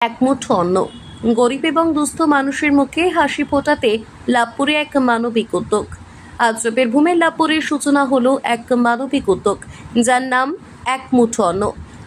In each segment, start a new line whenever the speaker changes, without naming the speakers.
এক মুঠো অন্ন। গরিব এবং দুস্থ মানুষের মুখে হাসি ফোটাতে লাভপুরে এক মানবিক উদ্যোগ। আজ বীরভূমের লাভপুরের সূচনা হলো এক মানবিক উদ্যোগ, যার নাম এক মুঠো অন্ন।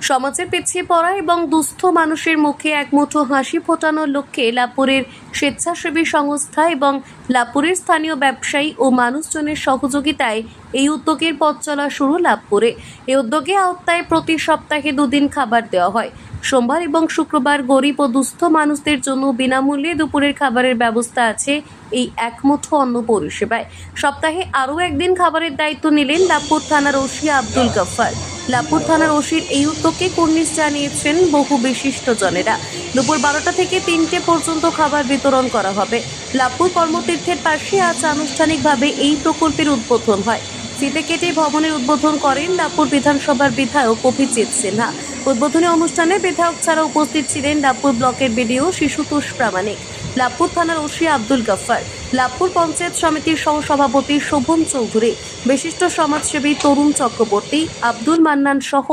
সমাজের পিছিয়ে পড়া এবং দুস্থ মানুষের মুখে একমুঠো হাসি ফোটানোর লক্ষ্যে লাভপুরের স্বেচ্ছাসেবী সংস্থা এবং লাভপুরের স্থানীয় ব্যবসায়ী ও মানুষজনের সহযোগিতায় এই উদ্যোগের পথ চলা শুরু লাভপুরে। এই উদ্যোগে আওতায় প্রতি সপ্তাহে দুদিন খাবার দেওয়া হয়। সোমবার এবং শুক্রবার গরিব ও দুস্থ মানুষদের জন্য বিনামূল্যে দুপুরের খাবারের ব্যবস্থা আছে এই একমুঠো অন্ন পরিষেবায়। সপ্তাহে আরও একদিন খাবারের দায়িত্ব নিলেন লাভপুর থানার ওসি আব্দুল গফ্ফার। লাভপুর থানার ওসির এই উদ্যোগকে কুর্নিশ জানিয়েছেন বহু বিশিষ্ট জনেরা দুপুর বারোটা থেকে তিনটে পর্যন্ত খাবার বিতরণ করা হবে। লাভপুর কর্মতীর্থের পাশে আজ আনুষ্ঠানিকভাবে এই প্রকল্পের উদ্বোধন হয়। ফিতে কেটে ভবনের উদ্বোধন করেন লাভপুর বিধানসভার বিধায়ক অভিজিৎ সিনহা। উদ্বোধনী অনুষ্ঠানে বিধায়ক ছাড়া উপস্থিত ছিলেন ডাপুর ব্লকের বিডিও শিশুতোষ প্রামাণিক লাভপুর থানার ওসি আব্দুল গফ্ফার। লাভপুর পঞ্চায়েত সমিতির সহসভাপতি শোভন চৌধুরী, বিশিষ্ট সমাজসেবী তরুণ চক্রবর্তী, আব্দুল মান্নান সহ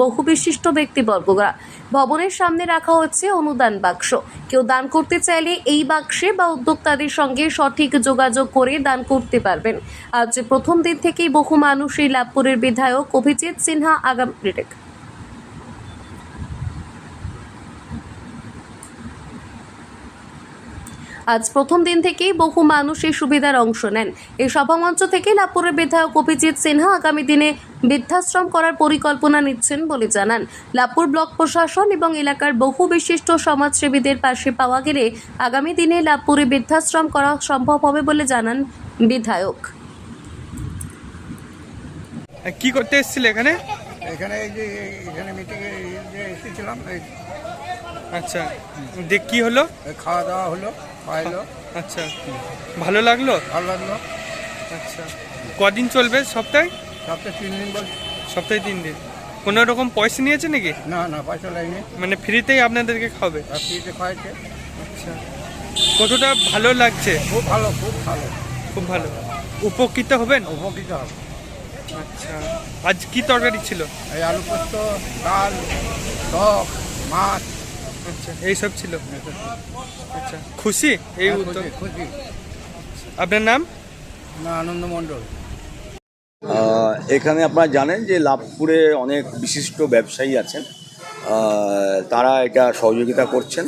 বহু বিশিষ্ট ব্যক্তিবর্গরা। ভবনের সামনে রাখা হচ্ছে অনুদান বাক্স। কেউ দান করতে চাইলে এই বাক্সে বা উদ্যোক্তাদের সঙ্গে সঠিক যোগাযোগ করে দান করতে পারবেন। আজ প্রথম দিন থেকেই বহু মানুষ এই লাভপুরের বিধায়ক অভিজিৎ সিনহা আগামী আজ প্রথম দিন থেকেই বহু মানুষ এই সুবিধার অংশ নেন। এই সভামঞ্চ থেকে লাভপুরের বিধায়ক অভিজিৎ সিনহা আগামী দিনে বৃদ্ধাশ্রম করার পরিকল্পনা নিচ্ছেন বলে জানান। লাভপুর ব্লক প্রশাসন এবং এলাকার বহু বিশিষ্ট সমাজসেবীদের পাশে পাওয়া গেলে আগামী দিনে লাভপুরে বৃদ্ধাশ্রম করা সম্ভব হবে বলে জানান বিধায়ক।
কি করতে এসেছিলে এখানে?
এখানে এই যে এখানে মিটিংয়ে এসেছিলাম
আচ্ছা যে কি হলো?
খাওয়া দাওয়া হলো খাওয়াইলো
আচ্ছা ভালো লাগল?
ভালো লাগল।
আচ্ছা কদিন চলবে সপ্তাহে?
সপ্তাহে তিন দিন বল।
সপ্তাহে তিন দিন। কোনো রকম পয়সা নিয়েছে নাকি?
না না পয়সা লাগেনি।
মানে ফ্রিতেই আপনাদেরকে খাবে
আর ফ্রিতে খাওয়াইছে।
আচ্ছা কতটা ভালো লাগছে?
খুব ভালো খুব ভালো।
খুব ভালো। উপকৃত হবেন?
উপকৃত হবে।
আচ্ছা আজ কি তরকারি ছিল?
এই আলু পোস্ত ডাল টক মাছ।
আচ্ছা এইসব ছিল? আচ্ছা খুশি? এই
হ্যাঁ, খুশি খুশি।
আপনার নাম?
না আনন্দ মণ্ডল।
এখানে আপনারা জানেন যে লাভপুরে অনেক বিশিষ্ট ব্যবসায়ী আছেন। তারা এটা সহযোগিতা করছেন।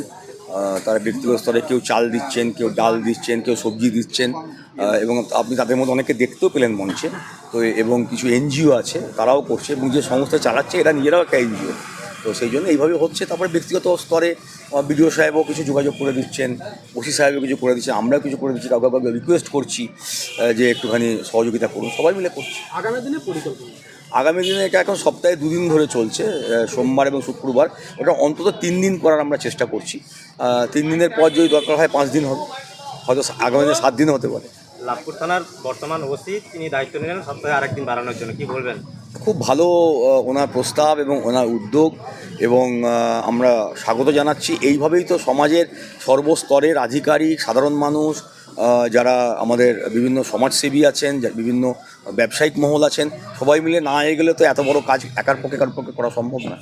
তারা ব্যক্তিগত স্তরে কেউ চাল দিচ্ছেন কেউ ডাল দিচ্ছেন কেউ সবজি দিচ্ছেন এবং আপনি তাদের মধ্যে অনেকে দেখতেও পেলেন মঞ্চে। তো এবং কিছু এনজিও আছে তারাও করছে এবং যে সংস্থা চালাচ্ছে এরা নিজেরাও একটা এনজিও। তো সেই জন্য এইভাবে হচ্ছে তারপরে ব্যক্তিগত স্তরে বিডিও সাহেবও কিছু যোগাযোগ করে দিচ্ছেন ওসি সাহেবও কিছু করে দিচ্ছেন আমরাও কিছু করে দিচ্ছি কাউকে কাউকে রিকোয়েস্ট করছি যে একটুখানি সহযোগিতা করুন সবাই মিলে করছি। আগামী দিনে আগামী দিনে এটা এখন সপ্তাহে দুদিন ধরে চলছে সোমবার এবং শুক্রবার ওটা অন্তত তিন দিন করার আমরা চেষ্টা করছি তিন দিনের পর যদি দরকার হয় পাঁচ দিন হবে হয়তো আগামী দিনে সাত দিন হতে পারে।
লাভপুর থানার বর্তমান ওসি তিনি দায়িত্ব নিলেন সপ্তাহে আরেকদিন বাড়ানোর জন্য কি বলবেন?
খুব ভালো ওনার প্রস্তাব এবং ওনার উদ্যোগ এবং আমরা স্বাগত জানাচ্ছি। এইভাবেই তো সমাজের সর্বস্তরের আধিকারিক, সাধারণ মানুষ যারা আমাদের বিভিন্ন সমাজসেবী আছেন বিভিন্ন ব্যবসায়িক মহল আছেন, সবাই মিলে না এগোলে তো এত বড় কাজ একার পক্ষে কারোর পক্ষে করা সম্ভব না।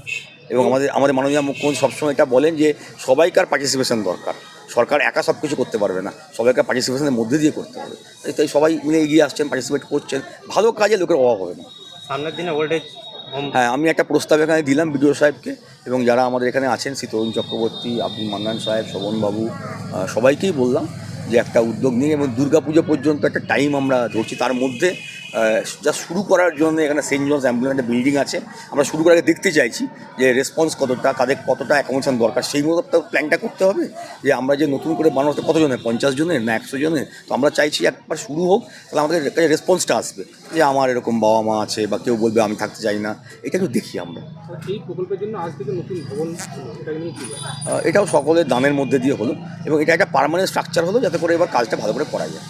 এবং আমাদের আমাদের মাননীয় মুখ্যমন্ত্রী সবসময় এটা বলেন যে, সবাইকার পার্টিসিপেশন দরকার। সরকার একা সব কিছু করতে পারবে না সবাইকে পার্টিসিপেশনের মধ্যে দিয়ে করতে হবে। তাই সবাই মিলে এগিয়ে আসছেন পার্টিসিপেট করছেন। ভালো কাজে লোকের অভাব হবে না।
সামনের দিনে ওল্ড এজ
হ্যাঁ আমি একটা প্রস্তাব এখানে দিলাম বিডিও সাহেবকে এবং যারা আমাদের এখানে আছেন শ্রী তরুণ চক্রবর্তী, আব্দুল মান্নান সাহেব, শোভনবাবু সবাইকেই বললাম যে একটা উদ্যোগ নিয়ে এবং দুর্গাপুজো পর্যন্ত একটা টাইম আমরা ধরছি। তার মধ্যে যা শুরু করার জন্য এখানে সেন্ট জনস অ্যাম্বুলেন্স একটা বিল্ডিং আছে। আমরা শুরু করে আগে দেখতে চাইছি যে রেসপন্স কতটা কাদের কতটা অ্যাকোমোডেশন দরকার। সেই মতো তো প্ল্যানটা করতে হবে যে আমরা যে নতুন করে বানাতে কতজনের? পঞ্চাশ জনের না একশো জনের? তো আমরা চাইছি একবার শুরু হোক তাহলে আমাদের কাছে রেসপন্সটা আসবে। যে আমার এরকম বাবা মা আছে বা কেউ বলবে আমি থাকতে চাই না এটা একটু দেখি আমরা।
এই প্রকল্পের জন্য আজ থেকে নতুন ভবন এটা নিয়ে কি
আহ, এটাও সকলের দানের মধ্যে দিয়ে হলো এবং এটা একটা পার্মানেন্ট স্ট্রাকচার হলো যাতে করে এবার কাজটা ভালো করে করা যায়।